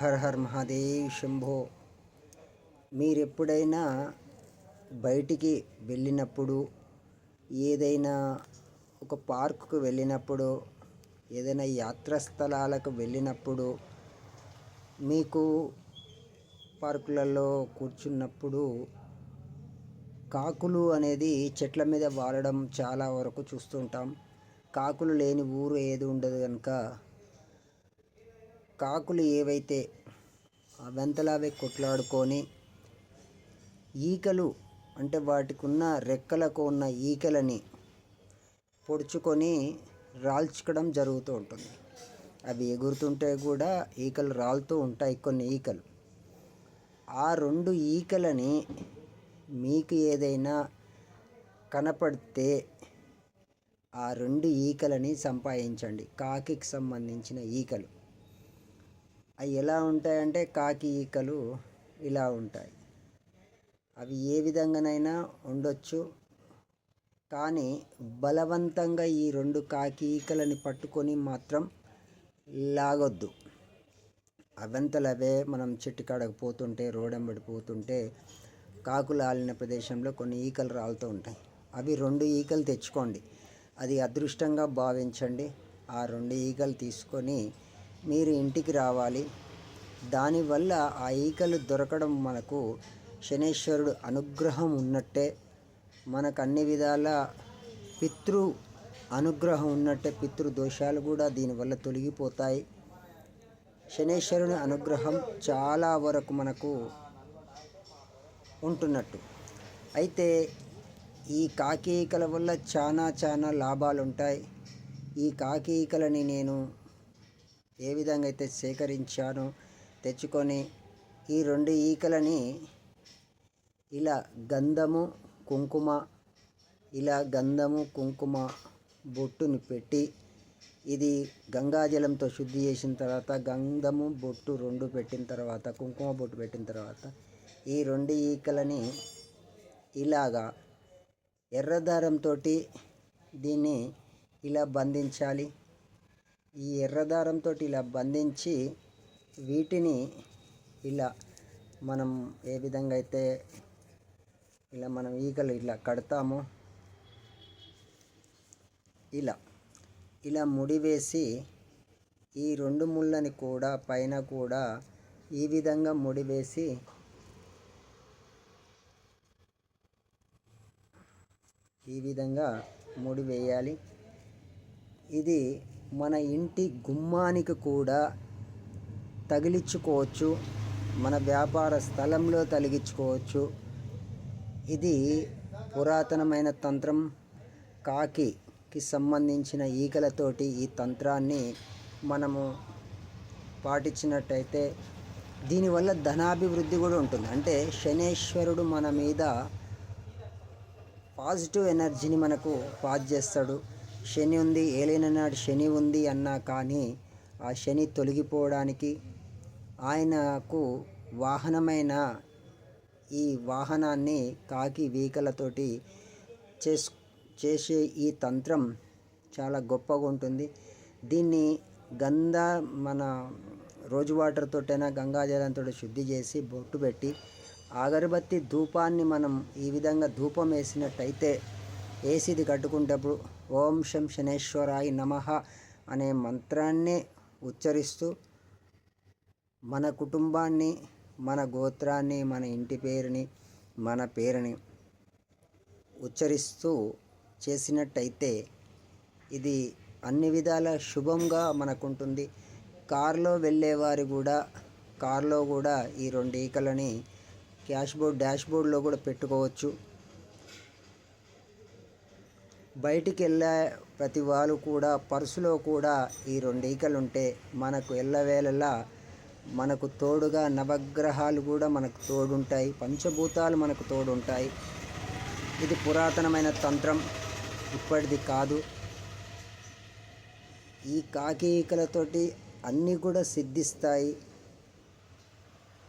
Her her Mahadev Shambho. మీరెప్పుడైనా బయటికి వెళ్ళినప్పుడు ఏదైనా ఒక పార్కుకు వెళ్ళినప్పుడు ఏదైనా యాత్రా స్థలాలకు వెళ్ళినప్పుడు మీకు పార్కులలో కూర్చున్నప్పుడు కాకులు అనేది చెట్ల మీద వాలడం చాలా వరకు చూస్తుంటాం. కాకులు లేని ఊరు ఏది ఉండదు కనుక కాకులు ఏవైతే వెంతలావే కొట్లాడుకొని ఈకలు అంటే వాటికి ఉన్న రెక్కలకు ఉన్న ఈకలని పొడుచుకొని రాల్చడం జరుగుతూ ఉంటుంది. అవి ఎగురుతుంటే కూడా ఈకలు రాలుతూ ఉంటాయి కొన్ని ఈకలు. ఆ రెండు ఈకలని మీకు ఏదైనా కనపడితే ఆ రెండు ఈకలని సంపాదించండి. కాకికి సంబంధించిన ఈకలు. అవి ఎలా ఉంటాయంటే కాకి ఈకలు ఇలా ఉంటాయి. అవి ఏ విధంగానైనా ఉండొచ్చు. కానీ బలవంతంగా ఈ రెండు కాకి ఈకలని పట్టుకొని మాత్రం లాగొద్దు. అవంతలవే మనం చెట్టు కాడకు పోతుంటే రోడెంబడి పోతుంటే కాకులు ఆలిన ప్రదేశంలో కొన్ని ఈకలు రాలుతూ ఉంటాయి. అవి రెండు ఈకలు తెచ్చుకోండి. అది అదృష్టంగా భావించండి. ఆ రెండు ఈకలు తీసుకొని మీరు ఇంటికి రావాలి. దానివల్ల ఆ ఈకలు దొరకడం మనకు శనేశ్వరుడు అనుగ్రహం ఉన్నట్టే మనకు అన్ని విధాల పితృ అనుగ్రహం ఉన్నట్టే పితృ దోషాలు కూడా దీనివల్ల తొలగిపోతాయి. శనేశ్వరుని అనుగ్రహం చాలా వరకు మనకు ఉంటున్నట్టు. అయితే ఈ కాకి ఈకల వల్ల చాలా చాలా లాభాలు ఉంటాయి ఈ కాకి ఈకలని నేను ఏ విధంగా అయితే సేకరించానో తెచ్చుకొని ఈ రెండు ఈకలని ఇలా గంధము కుంకుమ ఇలా గంధము కుంకుమ బొట్టుని పెట్టి ఇది గంగాజలంతో శుద్ధి చేసిన తర్వాత గంధము బొట్టు రెండు పెట్టిన తర్వాత కుంకుమ బొట్టు పెట్టిన తర్వాత ఈ రెండు ఈకలని ఇలాగా ఎర్రదారంతో దీన్ని ఇలా బంధించాలి. ఈ ఎర్రదారంతో ఇలా బంధించి వీటిని ఇలా మనం ఏ విధంగా అయితే ఇలా మనం ఈకలు ఇలా కడతామో ఇలా ఇలా ముడివేసి ఈ రెండు ముళ్ళని కూడా పైన కూడా ఈ విధంగా ముడివేసి ఈ విధంగా ముడి వేయాలి. ఇది మన ఇంటి గుమ్మానికి కూడా తగిలించుకోవచ్చు. మన వ్యాపార స్థలంలో తగిలించుకోవచ్చు. ఇది పురాతనమైన తంత్రం. కాకికి సంబంధించిన ఈకలతోటి ఈ తంత్రాన్ని మనము పాటించినట్టయితే దీనివల్ల ధనాభివృద్ధి కూడా ఉంటుంది. అంటే శనేశ్వరుడు మన మీద పాజిటివ్ ఎనర్జీని మనకు పాస్ చేస్తాడు. శని ఉంది ఏలైన నాడు శని ఉంది అన్నా కానీ ఆ శని తొలగిపోవడానికి ఆయనకు వాహనమైన ఈ వాహనాన్ని కాకి వీకలతోటి చేస్ చేసే ఈ తంత్రం చాలా గొప్పగా ఉంటుంది. దీన్ని గంధ మన రోజు వాటర్తోటైనా గంగాజలంతో శుద్ధి చేసి బొట్టు పెట్టి అగరబత్తి ధూపాన్ని మనం ఈ విధంగా ధూపం వేసినట్టయితే ఏసీది కట్టుకునేటప్పుడు ఓం శం శనేశ్వరాయ నమ అనే మంత్రాన్ని ఉచ్చరిస్తూ మన కుటుంబాన్ని మన గోత్రాన్ని మన ఇంటి పేరుని మన పేరుని ఉచ్చరిస్తూ చేసినట్టయితే ఇది అన్ని విధాల శుభంగా మనకుంటుంది. కారులో వెళ్ళేవారు కూడా కారులో కూడా ఈ రెండు ఈకలని క్యాష్ బోర్డ్ డాష్ బోర్డ్లో కూడా పెట్టుకోవచ్చు. బయటికి వెళ్ళే ప్రతి వాళ్ళు కూడా పర్సులో కూడా ఈ రెండు ఈకలు ఉంటే మనకు ఎల్లవేళలా మనకు తోడుగా నవగ్రహాలు కూడా మనకు తోడుంటాయి. పంచభూతాలు మనకు తోడుంటాయి. ఇది పురాతనమైన తంత్రం. ఇప్పటిది కాదు. ఈ కాకి ఈకలతోటి అన్నీ కూడా సిద్ధిస్తాయి.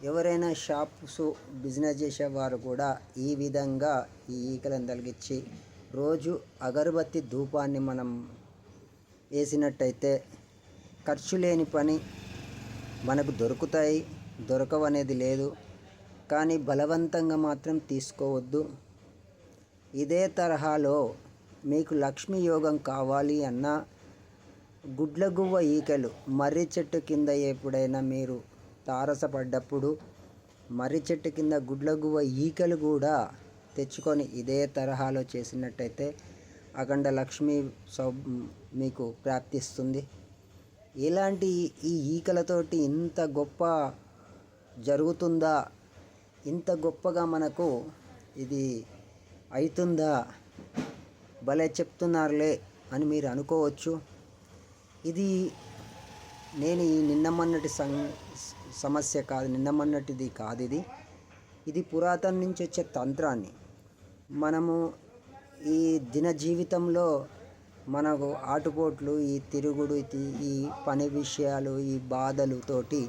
ఎవరైనా షాప్స్ బిజినెస్ చేసేవారు కూడా ఈ విధంగా ఈ ఈకలను తొలగించి రోజు అగరబత్తి ధూపాన్ని మనం వేసినట్టయితే ఖర్చు లేని పని మనకు దొరుకుతాయి దొరకవనేది లేదు. కానీ బలవంతంగా మాత్రం తీసుకోవద్దు. ఇదే తరహాలో మీకు లక్ష్మీ యోగం కావాలి అన్న గుడ్లగువ్వ ఈకలు మర్రి చెట్టు కింద ఎప్పుడైనా మీరు తారసపడ్డప్పుడు మర్రి చెట్టు కింద గుడ్లగువ్వ ఈకలు కూడా తెచ్చుకొని ఇదే తరహాలో చేసినట్టయితే అఖండ లక్ష్మి సౌ మీకు ప్రాప్తిస్తుంది. ఇలాంటి ఈ ఈకలతోటి ఇంత గొప్ప జరుగుతుందా? ఇంత గొప్పగా మనకు ఇది అవుతుందా భలే చెప్తున్నారులే అని మీరు అనుకోవచ్చు. ఇది నేను ఈ నిన్నమన్నటి సం సమస్య కాదు నిన్నమన్నటిది కాదు ఇది. ఇది పురాతన నుంచి వచ్చే తంత్రాన్ని. మనము ఈ దిన జీవితంలో మనకు ఆటుపోట్లు ఈ తిరుగుడు ఈ పని విషయాలు ఈ బాధలుతోటి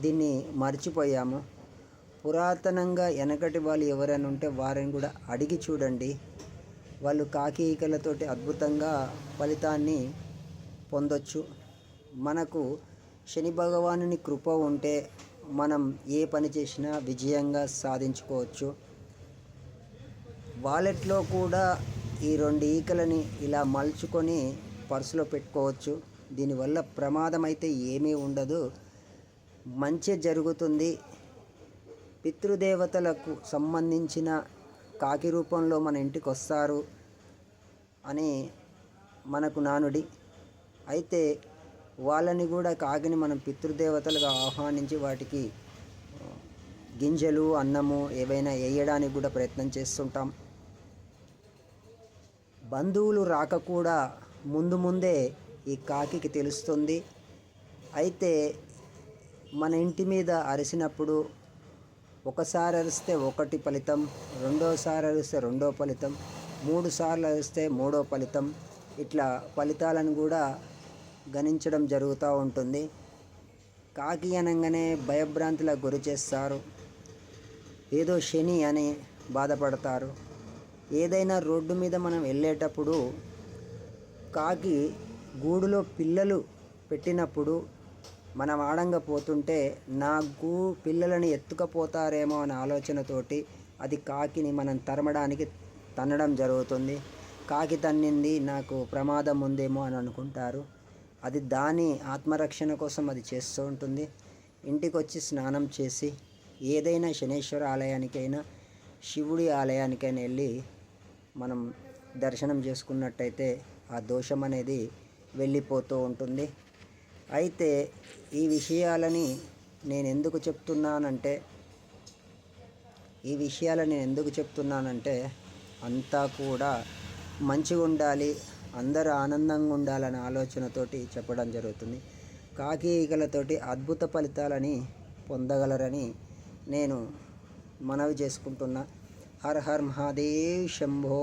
దీన్ని మర్చిపోయాము. పురాతనంగా వెనకటి వాళ్ళు ఎవరైనా ఉంటే వారిని కూడా అడిగి చూడండి. వాళ్ళు కాకి ఈకలతోటి అద్భుతంగా ఫలితాన్ని పొందొచ్చు. మనకు శని భగవానుని కృప ఉంటే మనం ఏ పని చేసినా విజయంగా సాధించుకోవచ్చు. వాలెట్లో కూడా ఈ రెండు ఈకలని ఇలా మలుచుకొని పర్సులో పెట్టుకోవచ్చు. దీనివల్ల ప్రమాదం అయితే ఏమీ ఉండదు. మంచి జరుగుతుంది. పితృదేవతలకు సంబంధించిన కాకి రూపంలో మన ఇంటికి వస్తారు అని మనకు నానుడి. అయితే వాళ్ళని కూడా కాకిని మనం పితృదేవతలుగా ఆహ్వానించి వాటికి గింజలు అన్నము ఏవైనా వేయడానికి కూడా ప్రయత్నం చేస్తుంటాం. బంధువులు రాక కూడా ముందు ముందే ఈ కాకికి తెలుస్తుంది. అయితే మన ఇంటి మీద అరిసినప్పుడు ఒకసారి అరిస్తే ఒకటి ఫలితం రెండోసారి అరిస్తే రెండో ఫలితం మూడు సార్లు అరిస్తే మూడో ఫలితం ఇట్లా ఫలితాలను కూడా గణించడం జరుగుతూ ఉంటుంది. కాకి అనగానే భయభ్రాంతులకు గురి చేస్తారు. ఏదో శని అని బాధపడతారు. ఏదైనా రోడ్డు మీద మనం వెళ్ళేటప్పుడు కాకి గూడులో పిల్లలు పెట్టినప్పుడు మనం ఆడంగా పోతుంటే నా గూ పిల్లలని ఎత్తుకపోతారేమో అనే ఆలోచనతోటి అది కాకిని మనం తరమడానికి తన్నడం జరుగుతుంది. కాకి తన్నింది నాకు ప్రమాదం ఉందేమో అని అనుకుంటారు. అది దాని ఆత్మరక్షణ కోసం అది చేస్తూ ఉంటుంది. ఇంటికి వచ్చి స్నానం చేసి ఏదైనా శనేశ్వర ఆలయానికైనా శివుడి ఆలయానికైనా వెళ్ళి మనం దర్శనం చేసుకున్నట్టయితే ఆ దోషం అనేది వెళ్ళిపోతూ ఉంటుంది. అయితే ఈ విషయాలని నేను ఎందుకు చెప్తున్నానంటే ఈ విషయాలు నేను ఎందుకు చెప్తున్నానంటే అంతా కూడా మంచిగా ఉండాలి అందరూ ఆనందంగా ఉండాలనే ఆలోచనతోటి చెప్పడం జరుగుతుంది. కాకి ఈగలతోటి అద్భుత ఫలితాలని పొందగలరని నేను మనవి చేసుకుంటున్నా. Her her Mahadev Shambho